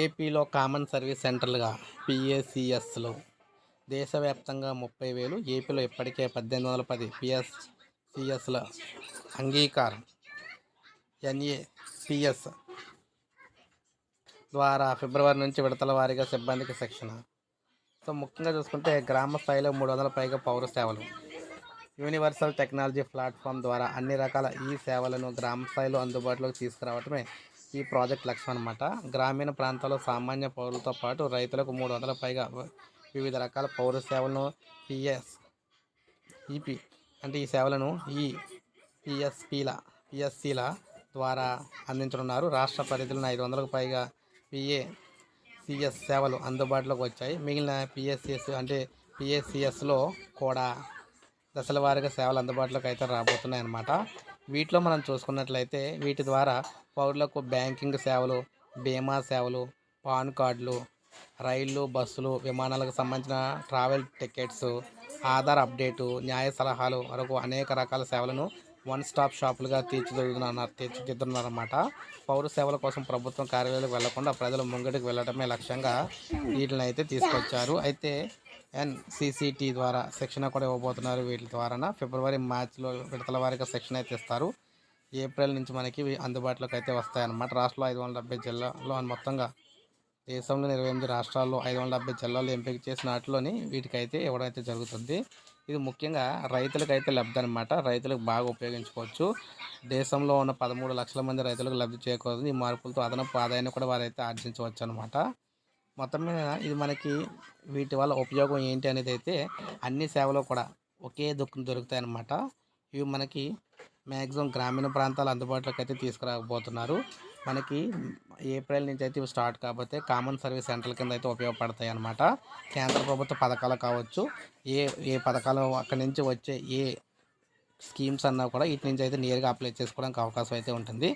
ఏపీలో common service సెంటర్లుగా పిఏసిఎస్లు దేశవ్యాప్తంగా ముప్పై వేలు ఏపీలో ఇప్పటికే పద్దెనిమిది వందల పది పిఎస్సిఎస్ల అంగీకారం. ఎన్ఏపిఎస్ ద్వారా ఫిబ్రవరి నుంచి విడతల వారీగా సిబ్బందికి శిక్షణ. సో ముఖ్యంగా చూసుకుంటే గ్రామ స్థాయిలో మూడు వందల పైగా పౌర సేవలు. యూనివర్సల్ టెక్నాలజీ ప్లాట్ఫామ్ ద్వారా అన్ని రకాల ఈ సేవలను గ్రామ స్థాయిలో అందుబాటులోకి తీసుకురావడమే ఈ ప్రాజెక్ట్ లక్ష్యం అనమాట గ్రామీణ ప్రాంతాల్లో సామాన్య పౌరులతో పాటు రైతులకు మూడు వందల పైగా వివిధ రకాల పౌర సేవలను పిఎస్ ఈపీ అంటే ఈ సేవలను ఈ పిఎస్పిల పిఎస్సిల ద్వారా అందించనున్నారు. రాష్ట్ర పరిధిలో ఐదు వందలకు పైగా పిఏ సిఎస్ సేవలు అందుబాటులోకి వచ్చాయి. మిగిలిన పిఎస్సిఎస్ అంటే పిఎస్సిఎస్లో కూడా దశల వారీగా సేవలు అందుబాటులోకి అయితే రాబోతున్నాయి అన్నమాట వీటిలో మనం చూసుకున్నట్లయితే వీటి ద్వారా పౌరులకు బ్యాంకింగ్ సేవలు బీమా సేవలు పాన్ కార్డులు రైళ్ళు బస్సులు విమానాలకు సంబంధించిన ట్రావెల్ టికెట్స్ ఆధార్ అప్డేటు న్యాయ సలహాలు వరకు అనేక రకాల సేవలను వన్ స్టాప్ షాపులుగా తీర్చిదిద్దుతున్నారు తీర్చిదిద్దుతున్నారన్నమాట. పౌర సేవల కోసం ప్రభుత్వం కార్యాలయాలకు వెళ్ళకుండా ప్రజలు ముంగడికి వెళ్ళడమే లక్ష్యంగా వీటిని అయితే తీసుకొచ్చారు. అయితే ఎన్సిసిటి ద్వారా శిక్షణ కూడా ఇవ్వబోతున్నారు. వీటి ద్వారా ఫిబ్రవరి మార్చిలో విడతల వారిగా శిక్షణ అయితే ఇస్తారు. ఏప్రిల్ నుంచి మనకి అందుబాటులోకి అయితే వస్తాయన్నమాట. రాష్ట్రంలో ఐదు వందల డెబ్బై జిల్లాలో మొత్తంగా దేశంలో ఇరవై ఎనిమిది రాష్ట్రాల్లో ఐదు వందల డెబ్బై జిల్లాలు ఎంపిక చేసిన వాటిలోని వీటికైతే ఇవ్వడం అయితే జరుగుతుంది. ఇది ముఖ్యంగా రైతులకైతే లబ్ధి అనమాట రైతులకు బాగా ఉపయోగించుకోవచ్చు. దేశంలో ఉన్న పదమూడు లక్షల మంది రైతులకు లబ్ధి చేకూరుతుంది. ఈ మార్పులతో అదనపు ఆదాయాన్ని కూడా వారైతే ఆర్జించవచ్చు అనమాట మొత్తం మీద ఇది మనకి వీటి వల్ల ఉపయోగం ఏంటి అనేది అయితే అన్ని సేవలు కూడా ఒకే దుక్కు దొరుకుతాయన్నమాట. ఇవి మనకి మ్యాక్సిమం గ్రామీణ ప్రాంతాలు అందుబాటులోకి అయితే తీసుకురాకపోతున్నారు మనకి ఏప్రిల్ నుంచి అయితే ఇవి స్టార్ట్ కాకపోతే కామన్ సర్వీస్ సెంటర్ల కింద అయితే ఉపయోగపడతాయి అన్నమాట కేంద్ర ప్రభుత్వ పథకాలు కావచ్చు ఏ ఏ పథకాలు అక్కడి నుంచి వచ్చే ఏ స్కీమ్స్ అన్నా కూడా వీటి నుంచి అయితే నేరుగా అప్లై చేసుకోవడానికి అవకాశం అయితే ఉంటుంది.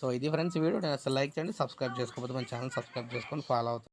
సో ఇది ఫ్రెండ్స్ వీడియో. నేను అసలు లైక్ చేయండి సబ్స్క్రైబ్ చేసుకోకపోతే మన ఛానల్ సబ్స్క్రైబ్ చేసుకొని ఫాలో అవుతుంది